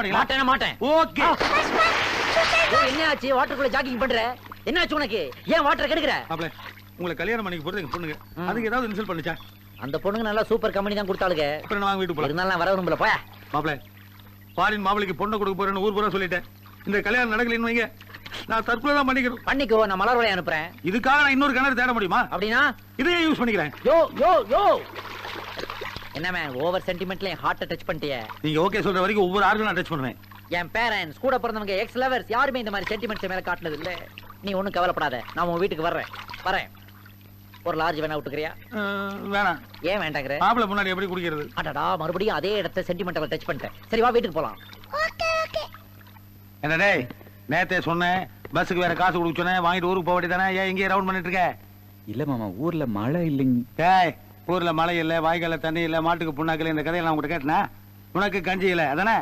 மாட்டீங்களா மாட்டேன. மாட்டேன். ஓகே. ஏய், என்ன ஆச்சு? வாட்டருக்குள்ள ஜாகிங் பண்ற? என்ன ஆச்சு உனக்கு? ஏன் வாட்டர் கெடுக்கிற? மாப்பிள உங்களை கல்யாணம் பண்ணிக்க போறது எங்க பொண்ணுங்க. அதுக்கு ஏதாவது இன்சல்ட் பண்ணுச்சா? அந்த பொண்ணுங்க நல்லா சூப்பர் கம்பெனி தான் கொடுத்தாளுங்க. அப்புறம் நான் வீட்டு போலாம். இருந்தாலும் நான் வர விரும்பல போய. மாப்பிள பாரின் மாப்பிளைக்கு பொண்ணை கொடுக்க போறேன்னு ஊர் பூரா சொல்லிட்டேன். இந்த கல்யாணம் நடக்கலைன்னு வைங்க. நான் தற்கொலை தான் பண்ணிக்கிறேன் பண்ணிக்கோ நான் மலர் வளைய அனுப்புறேன். இதுக்காக நான் இன்னொரு கிணறு தேட முடியுமா? அப்படின்னா? இதையே யூஸ் பண்ணிக்கிறேன். யோ யோ யோ. என்ன மேன் ஓவர் சென்டிமெண்ட்ல என் ஹார்ட்டை டச் பண்ணிட்டிய? நீங்க ஓகே சொல்ற வரைக்கும் ஒவ்வொரு ஆர்டரும் நான் டச் பண்ணுவேன். என் பேரண்ட்ஸ் கூட பிறந்தவங்க எக்ஸ் லவர்ஸ் யாருமே இந்த மாதிரி சென்டிமெண்ட்ஸ் மேல காட்டினது இல்ல. நீ ஒண்ணும் கவலைப்படாத நான் உன் வீட்டுக்கு வர்றேன். வரேன். ஒரு லார்ஜ் வேணா விட்டுக்கிறியா? வேணாம். ஏன் வேண்டாங்கிற? மாப்பிளை முன்னாடி எப்படி குடிக்கிறது? அடடா மறுபடியும் அதே இடத்த சென்டிமெண்டல் டச் பண்ணிட்டேன். சரி வா வீட்டுக்கு போலாம். என்ன டேய் நேத்தே சொன்னேன் பஸ்ஸுக்கு வேற காசு கொடுக்க சொன்னேன் வாங்கிட்டு ஊருக்கு போக வேண்டியதானே ஏன் இங்கே ரவுண்ட் பண்ணிட்டு இருக்க? இல்ல மாமா ஊர்ல மழை இல்லைங்க. டேய் ஊர்ல மழை இல்லை வாய்க்கால தண்ணி இல்ல மாட்டுக்கு புண்ணாக்கல இந்த கதையெல்லாம் உங்கள்கிட்ட கேட்டேனா? உனக்கு கஞ்சி இல்லை அதானே?